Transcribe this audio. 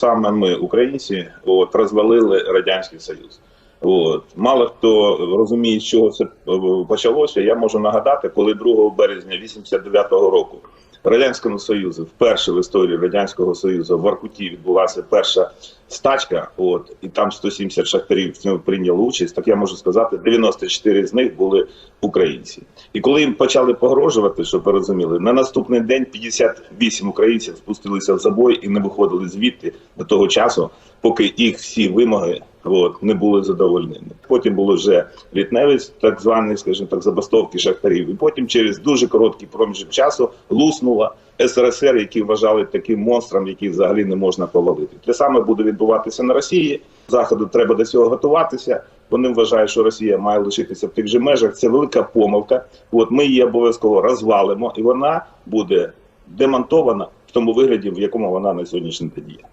Саме ми, українці, от, розвалили Радянський Союз. От. Мало хто розуміє, з чого це е, почалося. Я можу нагадати, коли 2 березня 89-го року Радянському Союзу, вперше в історії Радянського Союзу в Воркуті відбулася перша стачка, от, і там 170 шахтарів в цьому прийняли участь, так я можу сказати, 94 з них були українці. І коли їм почали погрожувати, щоб ви розуміли, на наступний день 58 українців спустилися в забой і не виходили звідти до того часу, поки їх всі вимоги от, не були задовольнені. Потім було вже літневець, так званий, скажімо так, забастовки шахтарів. І потім через дуже короткий проміжок часу луснула СРСР, які вважали таким монстром, який взагалі не можна повалити. Те саме буде відбуватися на Росії. Заходу треба до цього готуватися. Вони вважають, що Росія має лишитися в тих же межах. Це велика помилка. От ми її обов'язково розвалимо, і вона буде демонтована в тому вигляді, в якому вона на сьогоднішній день є.